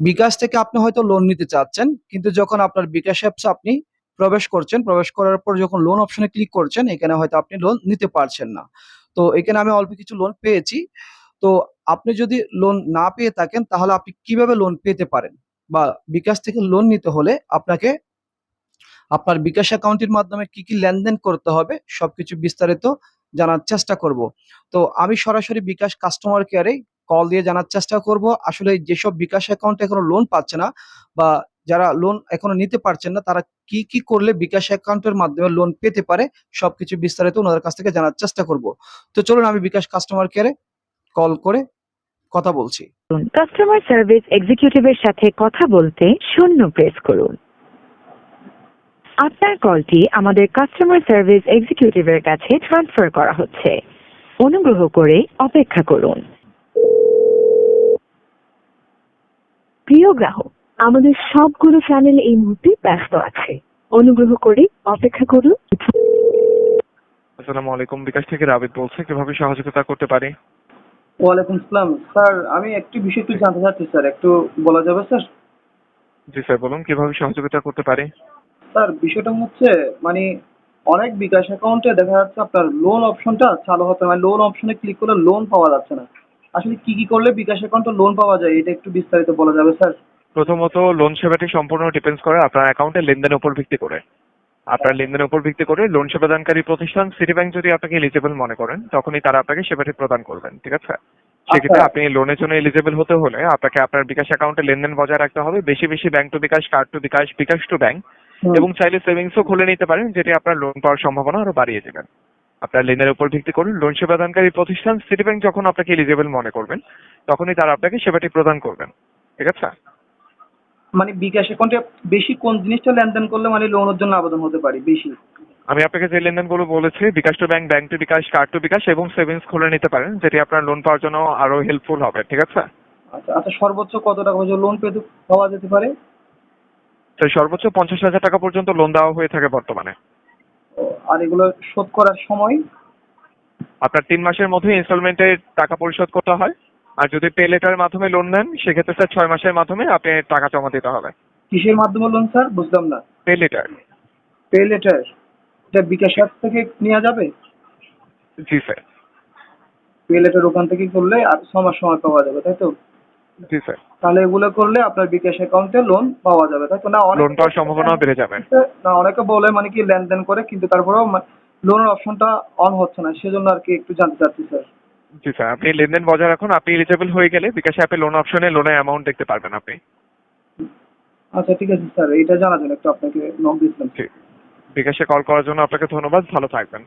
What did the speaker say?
বিকাশ থেকে আপনি হয়তো লোন নিতে চাচ্ছেন, কিন্তু যখন আপনার বিকাশ অ্যাপস আপনি প্রবেশ করছেন, প্রবেশ করার পর যখন লোন অপশনে ক্লিক করছেন, এখানে হয়তো আপনি লোন নিতে পারছেন না। তো এখানে আমি অল্প কিছু লোন পেয়েছি। তো আপনি যদি লোন না পেয়ে থাকেন, তাহলে আপনি কীভাবে লোন পেতে পারেন? বা বিকাশ থেকে লোন নিতে হলে আপনাকে আপনার বিকাশ অ্যাকাউন্টের মাধ্যমে কি কি লেনদেন করতে হবে, সবকিছু বিস্তারিত জানার চেষ্টা করব। তো আমি সরাসরি বিকাশ কাস্টমার কেয়ারে কল দিয়ে জানার চেষ্টা করব। আসলে যেসব বিকাশ অ্যাকাউন্টে এখনও লোন পাচ্ছে না বা যারা লোন এখনও নিতে পারছেন না, তারা কি কি করলে বিকাশ অ্যাকাউন্টের মাধ্যমে লোন পেতে পারে, সবকিছু বিস্তারিত ওনাদের কাছ থেকে জানার চেষ্টা করব। তো চলুন আমি বিকাশ কাস্টমার কেয়ারে কল করে কথা বলছি। কাস্টমার সার্ভিস এক্সিকিউটিভের সাথে কথা বলতে শূন্য প্রেস করুন। আপনার কলটি আমাদের কাস্টমার সার্ভিস এক্সিকিউটিভের কাছে ট্রান্সফার করা হচ্ছে। অনুগ্রহ করে অপেক্ষা করুন। প্রিয় গ্রাহক আমাদের সবগুলো চ্যানেল এই মুহূর্তে ব্যস্ত আছে। অনুগ্রহ করে অপেক্ষা করুন। আসসালামু আলাইকুম বিকাশ থেকে রাবিদ বলছে কীভাবে সহযোগিতা করতে পারি? ওয়ালাইকুম আসসালাম স্যার আমি একটি বিষয় একটু জানতে চাচ্ছি স্যার। একটু বলা যাবে স্যার? জি স্যার বলুন কীভাবে সহযোগিতা করতে পারি? স্যার বিষয়টা হচ্ছে মানে অনেক বিকাশ অ্যাকাউন্টে দেখা যাচ্ছে আপনার লোন অপশনটা চালু হতে মানে লোন অপশনে ক্লিক করলে লোন পাওয়া যাচ্ছে না। আসলে কি কি করলে বিকাশ অ্যাকাউন্টে লোন পাওয়া যায় এটা একটু বিস্তারিত বলা যাবে স্যার প্রথমত লোন সেবাটি সম্পূর্ণ ডিপেন্ডস করে আপনার অ্যাকাউন্টের লেনদেনের উপর ভিত্তি করে। আপনার লেনদেনের উপর ভিত্তি করে লোন সেবা দানকারী প্রতিষ্ঠান সিটি ব্যাংক যদি আপনাকে এলিজিবল মনে করেন তখনই তারা আপনাকে সেবাটি প্রদান করবেন ঠিক আছে? সেক্ষেত্রে আপনি লোনের জন্য এলিজিবল হতে হলে আপনাকে আপনার বিকাশ অ্যাকাউন্টে লেনদেন বজায় রাখতে হবে। বেশি বেশি bank to bKash card to bKash bKash to bank এবং চাইলে সেভিংসও খুলে নিতে পারেন যেটি আপনার লোন পাওয়ার সম্ভাবনা আরও বাড়িয়ে দেবেন আপনার লেনের উপর ভিত্তি করে লোন সেবা দানকারী প্রতিষ্ঠান সিটি ব্যাংক যখন আপনাকে এলিজিবল মনে করবেন তখনই তারা আপনাকে সেবাটি প্রদান করবেন। ঠিক আছে? মানে বিকাশ অ্যাকাউন্টে বেশি কোন জিনিসটা লেনদেন করলে মানে লোনের জন্য আবেদন হতে পারি? বেশি। আমি আপনাকে যে লেনদেনগুলো বলেছি bKash to bank bank to bKash card to bKash এবং সেভিংস খুলে নিতে পারেন যেটি আপনার লোন পাওয়ার জন্য আরও হেল্পফুল হবে। ঠিক আছে? আচ্ছা আচ্ছা সর্বোচ্চ কত টাকা পর্যন্ত লোন পেতে পাওয়া যেতে পারে? তো সর্বোচ্চ পঞ্চাশ হাজার টাকা পর্যন্ত লোন দেওয়া হয়ে থাকে বর্তমানে। আর এগুলো শোধ করার সময় আপনার তিন মাসের মধ্যে ইনস্টলমেন্টে টাকা পরিশোধ করতে হয়। আর যদি পে লেটারের মাধ্যমে লোন নেন সেক্ষেত্রে স্যার ছয় মাসের মাধ্যমে আপনি টাকা জমা দিতে হবে। কিসের মাধ্যমে লোন স্যার বুঝলাম না। পে লেটার পে লেটার এটা বিকাশ অ্যাপ থেকে নেওয়া যাবে? জি স্যার পে লেটার ওখান থেকে করলে আর ছ মাস সময় পাওয়া যাবে তাই তো? জি স্যার। তাহলে এগুলো করলে আপনার বিকাশ অ্যাকাউন্টে লোন পাওয়া যাবে। তাই তো না অনেকে- লোন পাওয়ার সম্ভাবনা বেড়ে যাবে। না অনেকে বলে মানে কি লেনদেন করে কিন্তু তারপরেও লোনের অপশনটা অন হচ্ছে না সেজন্য আর কি একটু জানতে চাচ্ছি স্যার। জি স্যার আপনি লেনদেন বজায় রাখুন আপনি এলিজিবল হয়ে গেলে বিকাশ অ্যাপে লোন অপশনে লোনের অ্যামাউন্ট দেখতে পারবেন আপনি। আচ্ছা ঠিক আছে স্যার এটা জানার জন্য একটু আপনাকে নক দিয়েছিলাম। বিকাশে কল করার জন্য আপনাকে ধন্যবাদ ভালো থাকবেন।